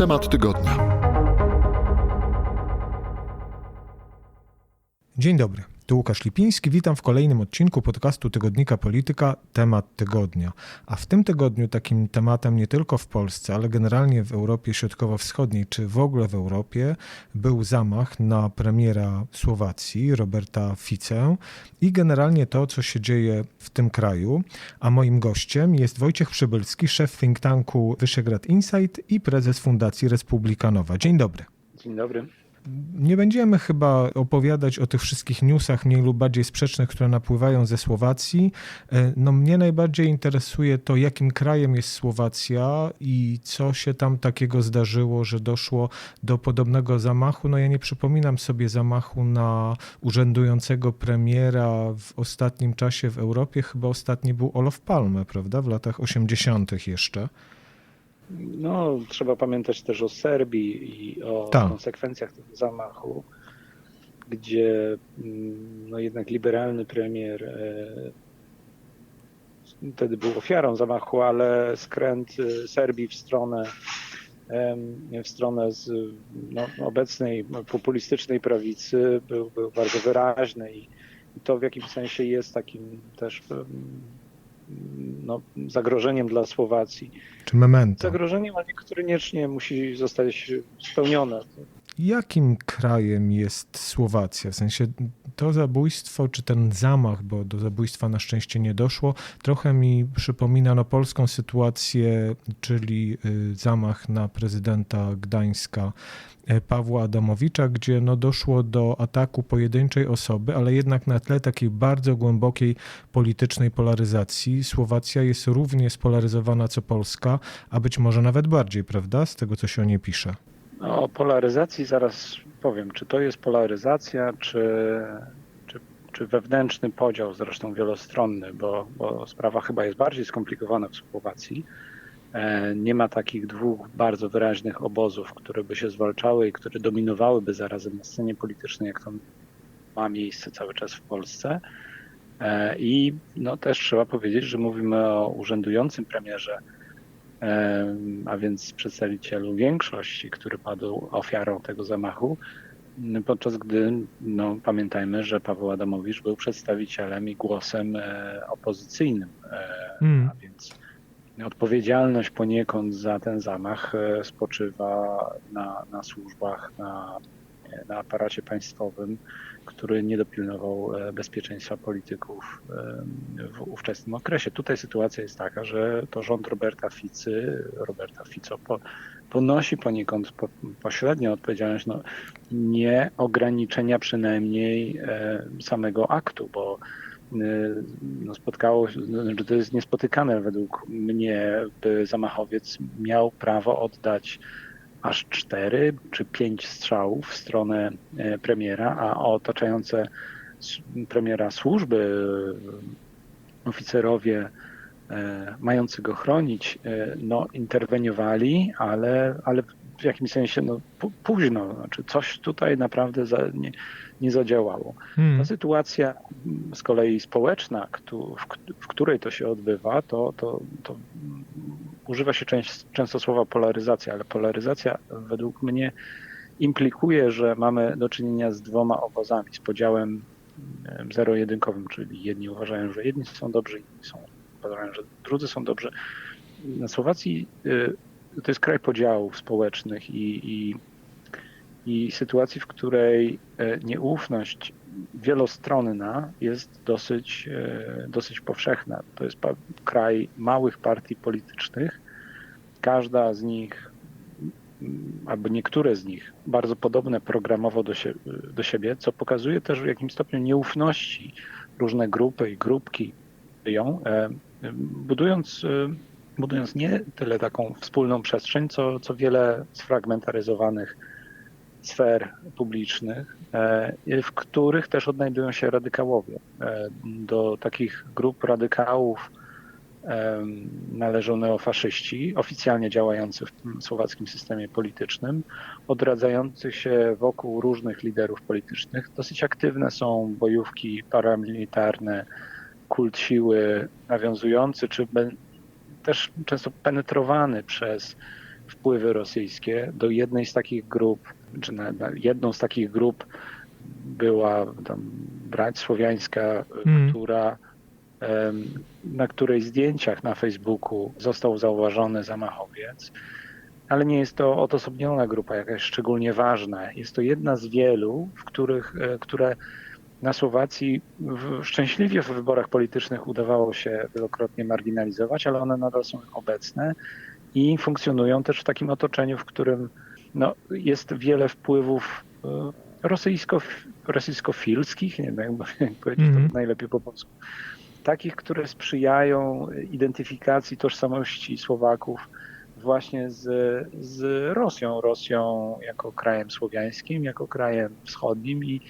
Temat tygodnia. Dzień dobry. Tu Łukasz Lipiński, witam w kolejnym odcinku podcastu Tygodnika Polityka Temat Tygodnia. A w tym tygodniu takim tematem nie tylko w Polsce, ale generalnie w Europie Środkowo-Wschodniej, czy w ogóle w Europie, był zamach na premiera Słowacji, Roberta Ficę i generalnie to, co się dzieje w tym kraju. A moim gościem jest Wojciech Przybylski, szef think tanku Wyszehrad Insight i prezes Fundacji Republikanowa. Dzień dobry. Dzień dobry. Nie będziemy chyba opowiadać o tych wszystkich newsach mniej lub bardziej sprzecznych, które napływają ze Słowacji. E, no mnie najbardziej interesuje to, jakim krajem jest Słowacja i co się tam takiego zdarzyło, że doszło do podobnego zamachu. No ja nie przypominam sobie zamachu na urzędującego premiera w ostatnim czasie w Europie. Chyba ostatni był Olof Palme, prawda? W latach 80. jeszcze. No, trzeba pamiętać też o Serbii i o Tak. konsekwencjach tego zamachu, gdzie mm, no, jednak liberalny premier e, wtedy był ofiarą zamachu, ale skręt e, Serbii w stronę w stronę z no, obecnej populistycznej prawicy był, był bardzo wyraźny i, i to w jakimś sensie jest takim też no, zagrożeniem dla Słowacji. Czy memento? Zagrożeniem, ale niekoniecznie musi zostać spełnione. Jakim krajem jest Słowacja? W sensie to zabójstwo, czy ten zamach, bo do zabójstwa na szczęście nie doszło, trochę mi przypomina no, polską sytuację, czyli y, zamach na prezydenta Gdańska y, Pawła Adamowicza, gdzie no, doszło do ataku pojedynczej osoby, ale jednak na tle takiej bardzo głębokiej politycznej polaryzacji. Słowacja jest równie spolaryzowana co Polska, a być może nawet bardziej, prawda? Z tego, co się o niej pisze. O polaryzacji zaraz powiem, czy to jest polaryzacja, czy, czy, czy wewnętrzny podział, zresztą wielostronny, bo, bo sprawa chyba jest bardziej skomplikowana w Słowacji. E, Nie ma takich dwóch bardzo wyraźnych obozów, które by się zwalczały i które dominowałyby zarazem na scenie politycznej, jak to ma miejsce cały czas w Polsce. E, I no, też trzeba powiedzieć, że mówimy o urzędującym premierze, em, a więc przedstawicielu większości, który padł ofiarą tego zamachu, podczas gdy no, pamiętajmy, że Paweł Adamowicz był przedstawicielem i głosem e, opozycyjnym, e, Mm. a więc odpowiedzialność poniekąd za ten zamach e, spoczywa na, na służbach, na, na aparacie państwowym, który nie dopilnował e, bezpieczeństwa polityków e, w ówczesnym okresie. Tutaj sytuacja jest taka, że to rząd Roberta Ficy, Roberta Fico po, ponosi poniekąd po, pośrednią odpowiedzialność, no, nie ograniczenia przynajmniej e, samego aktu, bo no, spotkało się, znaczy to jest niespotykane według mnie, by zamachowiec miał prawo oddać aż cztery czy pięć strzałów w stronę e, premiera, a otaczające premiera służby, e, oficerowie e, mający go chronić, no, interweniowali, ale, ale w jakimś sensie no, późno. Znaczy coś tutaj naprawdę za, nie, nie zadziałało. Hmm. Ta sytuacja z kolei społeczna, w, której to się odbywa, to, to, to używa się często słowa polaryzacja, ale polaryzacja według mnie implikuje, że mamy do czynienia z dwoma obozami, z podziałem em, zero-jedynkowym, czyli jedni uważają, że jedni są dobrzy, inni są, uważają, że drudzy są dobrzy. Na Słowacji y, to jest kraj podziałów społecznych i, i, i sytuacji, w której e, nieufność wielostronna jest dosyć, e, dosyć powszechna. To jest kraj małych partii politycznych. Każda z nich, albo niektóre z nich, bardzo podobne programowo do, sie, do siebie, co pokazuje też w jakim stopniu nieufności różne grupy i grupki ją, e, budując, budując nie tyle taką wspólną przestrzeń, co, co wiele sfragmentaryzowanych sfer publicznych, e, w których też odnajdują się radykałowie. E, Do takich grup radykałów em, należą neofaszyści, oficjalnie działający w słowackim systemie politycznym, odradzających się wokół różnych liderów politycznych. Dosyć aktywne są bojówki paramilitarne, kult siły nawiązujący, czy też często penetrowany przez wpływy rosyjskie. Do jednej z takich grup, czy na, na jedną z takich grup była tam brać słowiańska, Mm. która na której zdjęciach na Facebooku został zauważony zamachowiec, ale nie jest to odosobniona grupa jakaś szczególnie ważna. Jest to jedna z wielu, w których, e, które na Słowacji w, szczęśliwie w wyborach politycznych udawało się wielokrotnie marginalizować, ale one nadal są obecne i funkcjonują też w takim otoczeniu, w którym no, jest wiele wpływów e, rosyjsko, rosyjskofilskich, nie wiem jak powiedzieć Mhm. to najlepiej po polsku, takich, które sprzyjają identyfikacji tożsamości Słowaków właśnie z, z Rosją. Rosją jako krajem słowiańskim, jako krajem wschodnim i,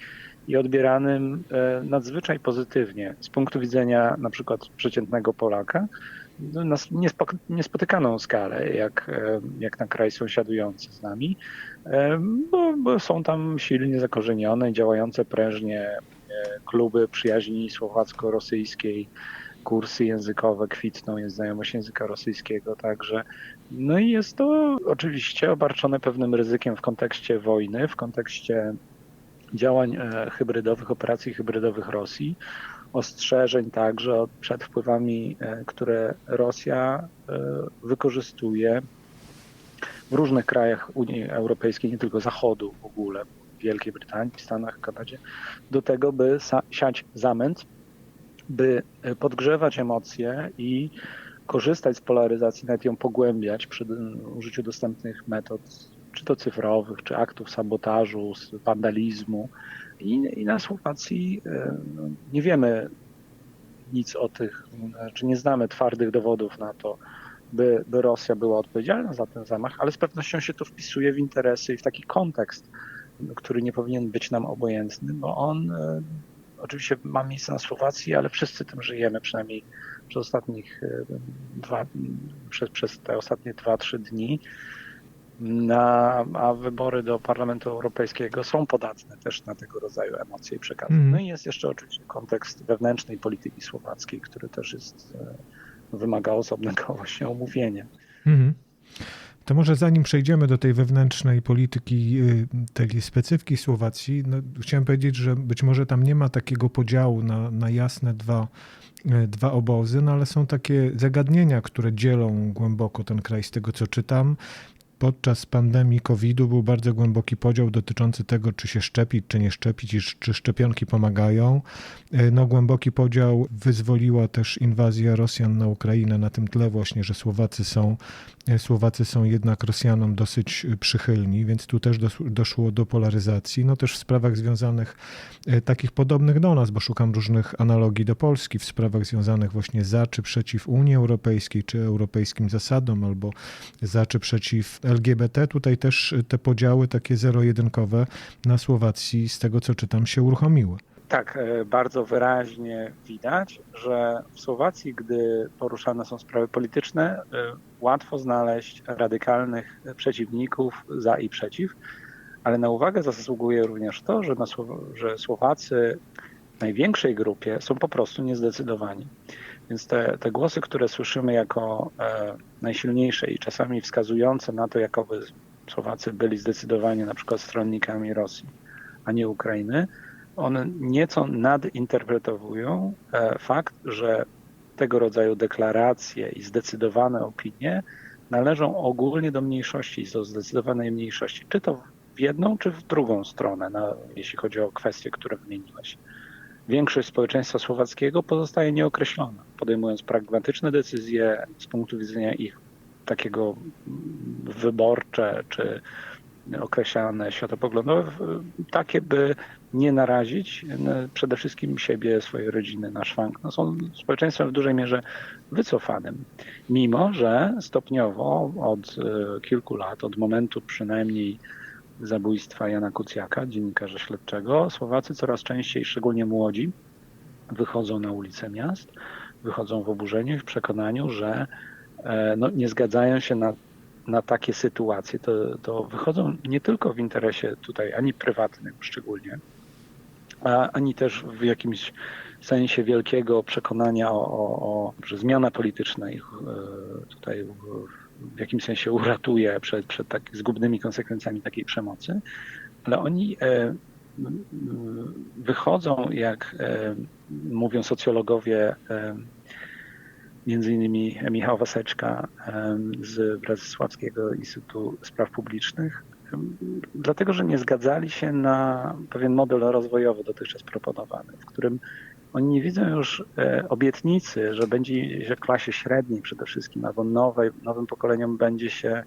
i odbieranym e, nadzwyczaj pozytywnie z punktu widzenia na przykład przeciętnego Polaka na niespotykaną skalę, jak, e, jak na kraj sąsiadujący z nami, e, bo, bo są tam silnie zakorzenione, działające prężnie kluby przyjaźni słowacko-rosyjskiej, kursy językowe kwitną, jest znajomość języka rosyjskiego także. No i jest to oczywiście obarczone pewnym ryzykiem w kontekście wojny, w kontekście działań e, hybrydowych, operacji hybrydowych Rosji, ostrzeżeń także przed wpływami, e, które Rosja e, wykorzystuje w różnych krajach Unii Europejskiej, nie tylko Zachodu w ogóle, Wielkiej Brytanii, Stanach, Kanadzie, do tego, by siać zamęt, by podgrzewać emocje i korzystać z polaryzacji, nawet ją pogłębiać przy użyciu dostępnych metod, czy to cyfrowych, czy aktów sabotażu, wandalizmu. I, i na Słowacji e, no, nie wiemy nic o tych, czy nie znamy twardych dowodów na to, by, by Rosja była odpowiedzialna za ten zamach, ale z pewnością się to wpisuje w interesy i w taki kontekst, który nie powinien być nam obojętny, bo on e, oczywiście ma miejsce na Słowacji, ale wszyscy tym żyjemy, przynajmniej przez ostatnich e, dwa, przez, przez te ostatnie dwa, trzy dni. Na, a wybory do Parlamentu Europejskiego są podatne też na tego rodzaju emocje i przekazy. Mhm. No i jest jeszcze oczywiście kontekst wewnętrznej polityki słowackiej, który też jest, e, wymaga osobnego właśnie omówienia. Mhm. To może zanim przejdziemy do tej wewnętrznej polityki, y, tej specyfiki Słowacji, no, chciałem powiedzieć, że być może tam nie ma takiego podziału na, na jasne dwa, y, dwa obozy, no ale są takie zagadnienia, które dzielą głęboko ten kraj z tego, co czytam. Podczas pandemii COVID-u był bardzo głęboki podział dotyczący tego, czy się szczepić, czy nie szczepić, i czy szczepionki pomagają. Y, No, głęboki podział wyzwoliła też inwazja Rosjan na Ukrainę na tym tle właśnie, że Słowacy są, y, Słowacy są jednak Rosjanom dosyć y, przychylni, więc tu też dos- doszło do polaryzacji. No też w sprawach związanych takich podobnych do nas, bo szukam różnych analogii do Polski, w sprawach związanych właśnie za czy przeciw Unii Europejskiej, czy europejskim zasadom, albo za czy przeciw LGBT. Tutaj też y, te podziały takie zero-jedynkowe na Słowacji, z tego co czytam, się uruchomiły. Tak, e, bardzo wyraźnie widać, że w Słowacji, gdy poruszane są sprawy polityczne, e, łatwo znaleźć radykalnych przeciwników za i przeciw, ale na uwagę zasługuje również to, że, Słow- że Słowacy w największej grupie są po prostu niezdecydowani. Więc te, te głosy, które słyszymy jako e, najsilniejsze i czasami wskazujące na to, jakoby Słowacy byli zdecydowani na przykład stronnikami Rosji, a nie Ukrainy, one nieco nadinterpretowują e, fakt, że tego rodzaju deklaracje i zdecydowane opinie należą ogólnie do mniejszości, do zdecydowanej mniejszości, czy to w jedną, czy w drugą stronę, no, jeśli chodzi o kwestie, które wymieniłeś. Większość społeczeństwa słowackiego pozostaje nieokreślona, podejmując pragmatyczne decyzje z punktu widzenia ich takiego wyborcze czy określane światopoglądowe, takie by nie narazić n- przede wszystkim siebie, swojej rodziny na szwank. No są społeczeństwem w dużej mierze wycofanym, mimo że stopniowo od e, kilku lat, od momentu przynajmniej zabójstwa Jana Kucjaka, dziennikarza śledczego, Słowacy coraz częściej, szczególnie młodzi, wychodzą na ulice miast, wychodzą w oburzeniu i w przekonaniu, że e, no, nie zgadzają się na, na takie sytuacje. To, to wychodzą nie tylko w interesie tutaj ani prywatnym szczególnie, a, ani też w jakimś sensie wielkiego przekonania o, o, o że zmiana polityczna ich e, tutaj w, w jakimś sensie uratuje przed, przed tak zgubnymi konsekwencjami takiej przemocy, ale oni e, wychodzą, jak e, mówią socjologowie, e, między innymi Michał Waseczka z Brazysławskiego Instytutu Spraw Publicznych, dlatego że nie zgadzali się na pewien model rozwojowy dotychczas proponowany, w którym oni nie widzą już e, obietnicy, że będzie że klasie średniej przede wszystkim, albo nowej, nowym pokoleniom będzie się